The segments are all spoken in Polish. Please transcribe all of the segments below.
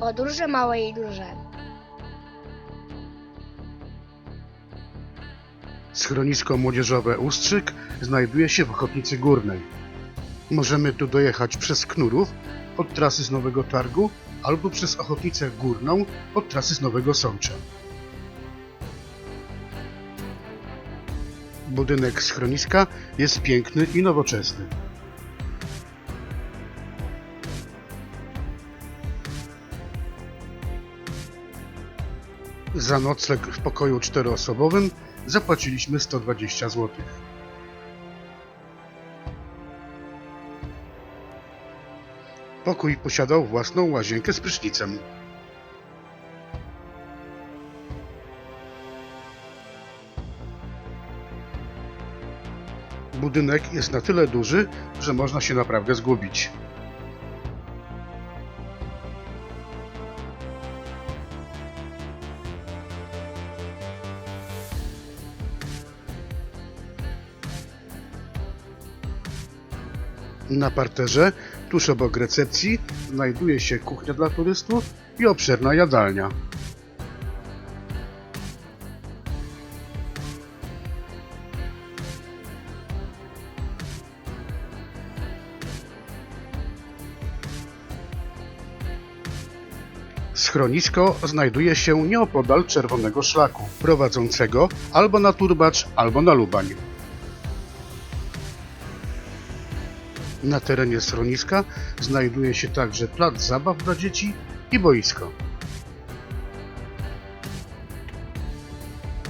Podróże małe i duże. Schronisko młodzieżowe Ustrzyk znajduje się w Ochotnicy Górnej. Możemy tu dojechać przez Knurów od trasy z Nowego Targu albo przez Ochotnicę Górną od trasy z Nowego Sącza. Budynek schroniska jest piękny i nowoczesny. Za nocleg w pokoju czteroosobowym zapłaciliśmy 120 zł. Pokój posiadał własną łazienkę z prysznicem. Budynek jest na tyle duży, że można się naprawdę zgubić. Na parterze, tuż obok recepcji, znajduje się kuchnia dla turystów i obszerna jadalnia. Schronisko znajduje się nieopodal czerwonego szlaku, prowadzącego albo na Turbacz, albo na Lubań. Na terenie schroniska znajduje się także plac zabaw dla dzieci i boisko.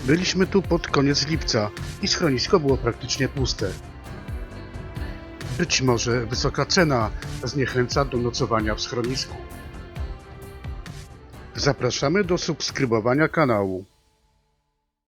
Byliśmy tu pod koniec lipca i schronisko było praktycznie puste. Być może wysoka cena zniechęca do nocowania w schronisku. Zapraszamy do subskrybowania kanału.